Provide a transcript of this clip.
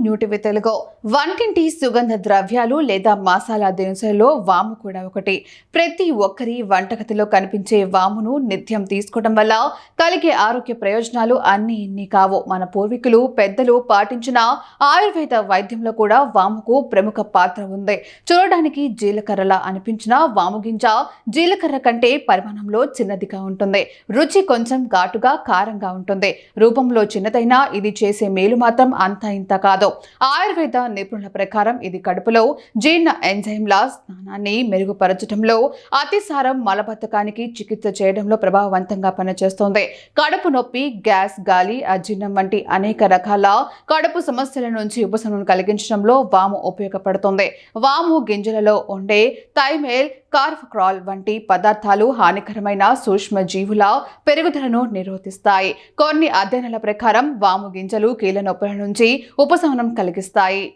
New TV Telugu. వంటింటి సుగంధ ద్రవ్యాలు లేదా మసాలా దినుసులలో వాము కూడా ఒకటి. ప్రతి ఒక్కరి వంటగతిలో కనిపించే వామును నిత్యం తీసుకోవడం వల్ల కలిగే ఆరోగ్య ప్రయోజనాలు అన్ని ఇన్ని కావు. మన పూర్వీకులు పెద్దలు పాటించిన ఆయుర్వేద వైద్యంలో కూడా వాముకు ప్రముఖ పాత్ర ఉంది. చూడడానికి జీలకర్రలా అనిపించిన వాము గింజ జీలకర్ర కంటే పరిమాణంలో చిన్నదిగా ఉంటుంది. రుచి కొంచెం ఘాటుగా కారంగా ఉంటుంది. రూపంలో చిన్నదైనా ఇది చేసే మేలు మాత్రం అంత ఇంత కాదు. ఆయుర్వేద నిపుణుల ప్రకారం ఇది కడుపులో జీర్ణ ఎంజైమ్ల స్నానాన్ని మెరుగుపరచడంలో అతిసారం మలబద్ధకానికి చికిత్స చేయడంలో ప్రభావవంతంగా పనిచేస్తుంది. కడుపు నొప్పి గ్యాస్ గాలి అజీర్ణం వంటి అనేక రకాల కడుపు సమస్యల నుంచి ఉపశమనం కలిగించడంలో వాము ఉపయోగపడుతుంది. వాము గింజలలో ఉండే థైమేల్ కార్ఫక్రాల్ వంటి పదార్థాలు హానికరమైన సూక్ష్మ జీవుల పెరుగుదలను నిరోధిస్తాయి. కొన్ని అధ్యయనాల ప్రకారం వాము గింజలు కీళ్ళ నొప్పుల నుంచి ఉపశమనం కలిగిస్తాయి.